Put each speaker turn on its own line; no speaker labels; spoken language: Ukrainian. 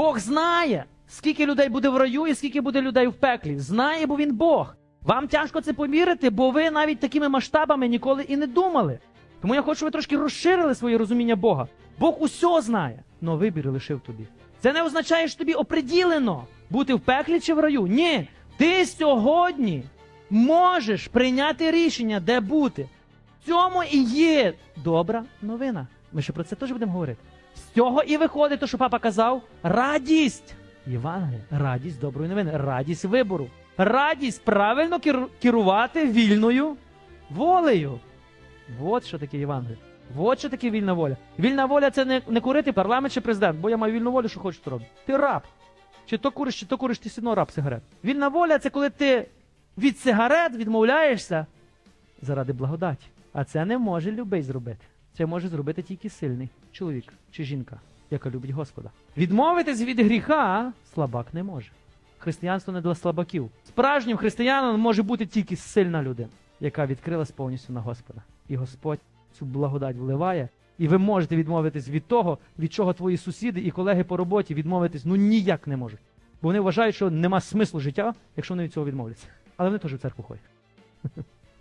Бог знає, скільки людей буде в раю і скільки буде людей в пеклі. Знає, бо він Бог. Вам тяжко це повірити, бо ви навіть такими масштабами ніколи і не думали. Тому я хочу, щоб ви трошки розширили своє розуміння Бога. Бог усього знає, але вибір лишив тобі. Це не означає, що тобі оприділено бути в пеклі чи в раю. Ні, ти сьогодні можеш прийняти рішення, де бути. В цьому і є добра новина. Ми ще про це теж будемо говорити. З цього і виходить, то, що папа казав, радість. Євангелія, радість доброї новини, радість вибору, радість правильно керувати вільною волею. От що таке Євангеліє. От що таке вільна воля. Вільна воля це не, не курити парламент чи президент, бо я маю вільну волю, що хочу роблю. Ти раб. Чи то куриш, чи то куриш, ти одно раб сигарет. Вільна воля це коли ти від сигарет відмовляєшся заради благодаті. А це не може любий зробити. Це може зробити тільки сильний чоловік чи жінка, яка любить Господа. Відмовитись від гріха слабак не може. Християнство не для слабаків. Справжнім християнином може бути тільки сильна людина, яка відкрилась повністю на Господа. І Господь цю благодать вливає. І ви можете відмовитись від того, від чого твої сусіди і колеги по роботі відмовитись ну ніяк не можуть. Бо вони вважають, що нема смислу життя, якщо вони від цього відмовляться. Але вони теж в церкву ходять.